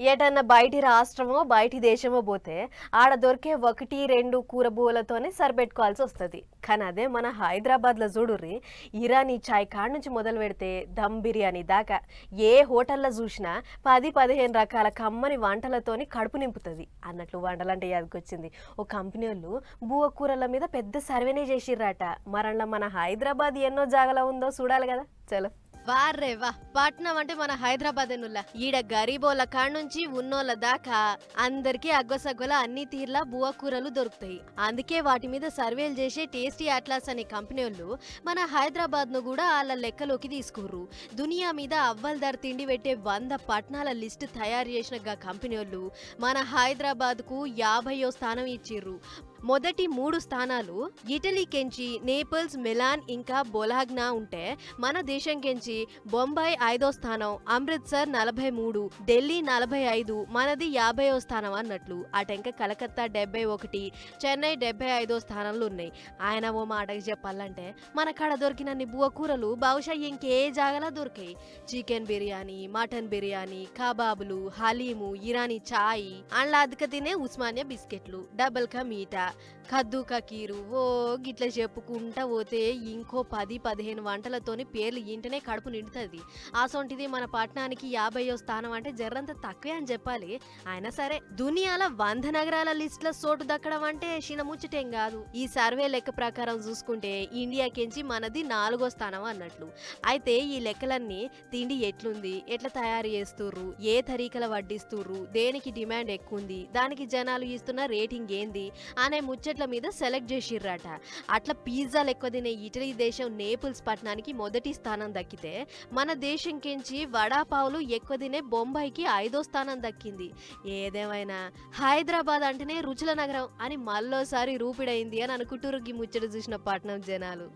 ఏటన్నా బయటి రాష్ట్రమో బయటి దేశమో పోతే ఆడ దొరికే ఒకటి రెండు కూరబువ్వలతోనే సరిపెట్టుకోవాల్సి వస్తుంది. కానీ అదే మన హైదరాబాద్లో చూడుర్రి ఇరానీ చాయ్ కాడ నుంచి మొదలు పెడితే దమ్ బిర్యానీ దాకా ఏ హోటల్లో చూసినా పది పదిహేను రకాల కమ్మని వంటలతోని కడుపు నింపుతుంది. అన్నట్లు వంటలంటే యాదకొచ్చింది. ఓ కంపెనీ వాళ్ళు బువ్వ కూరల మీద పెద్ద సర్వేనే చేసిర్రాట. మరలా మన హైదరాబాద్ ఎన్నో జాగలో ఉందో చూడాలి కదా. చలో. వార్రే వా. పట్నం అంటే మన హైదరాబాద్ నుల్లా ఈడ గరీబోళ్ళ కాడ నుంచి ఉన్నోళ్ళ దాకా అందరికీ అగ్గసగ్గల అన్ని తీర్ల బువ్వ కూరలు దొరుకుతాయి. అందుకే వాటి మీద సర్వేలు చేసే టేస్టీ అట్లాస్ అనే కంపెనీ వాళ్ళు మన హైదరాబాద్ను కూడా వాళ్ళ లెక్కలోకి తీసుకుర్రు. దునియా మీద అవ్వల్ ధర తిండి పెట్టే వంద పట్టణాల లిస్ట్ తయారు చేసిన గా కంపెనీ వాళ్ళు మన హైదరాబాద్కు యాభైయో స్థానం ఇచ్చిర్రు. మొదటి మూడు స్థానాలు ఇటలీ కెంచి నేపల్స్ మిలాన్ ఇంకా బొలాగ్నా ఉంటే మన దేశం కెంచి బొంబాయి ఐదో స్థానం అమృత్సర్ నలభై మూడు ఢిల్లీ నలభై ఐదు మనది యాభైవ స్థానం అన్నట్లు అటెంక కలకత్తా డెబ్బై ఒకటి చెన్నై డెబ్బై ఐదో స్థానంలో ఉన్నాయి ఆయన ఓ మాటకి చెప్పాలంటే మన కాడ దొరికినన్ని బువ్వ కూరలు బహుశా ఇంకే జాగలా దొరికాయి. చికెన్ బిర్యానీ మటన్ బిర్యానీ కబాబులు హలీము ఇరానీ చాయ్ అండ్ల అధిక తినే ఉస్మానియా బిస్కెట్లు డబల్ కా మీటా కద్దు కకీరు ఓ గిట్ల చెప్పుకుంటా పోతే ఇంకో పది పదిహేను వంటలతోని పేర్లు ఇంటనే కడుపు నిండుతుంది. అసొంటిది మన పట్టణానికి యాభైయో స్థానం అంటే జర్రంత తక్కువే అని చెప్పాలి. అయినా సరే దునియాల వంద నగరాల లిస్టుల సోటు దక్కడం అంటే చిన్న ముచ్చటేం కాదు. ఈ సర్వే లెక్క ప్రకారం చూసుకుంటే ఇండియాకించి మనది నాలుగో స్థానం అన్నట్లు. అయితే ఈ లెక్కలన్నీ తిండి ఎట్లుంది? ఎట్లా తయారు చేస్తుర్రు? ఏ తరీకల వడ్డిస్తుర్రు? దేనికి డిమాండ్ ఎక్కువ ఉంది దానికి జనాలు ఇస్తున్న రేటింగ్ ఏంది? అనే ముచ్చట్ల మీద సెలెక్ట్ చేసిర్రట. అట్లా పిజ్జాలు ఎక్కువ తినే ఇటలీ దేశం నేపుల్స్ పట్టణానికి మొదటి స్థానం దక్కితే మన దేశం కించి వడాపావులు ఎక్కువ తినే బొంబాయికి ఐదో స్థానం దక్కింది. ఏదేమైనా హైదరాబాద్ అంటేనే రుచుల నగరం అని మళ్ళోసారి రూపిడైంది అని అనుకుంటురు ఈ ముచ్చట చూసిన పట్నం జనాలు.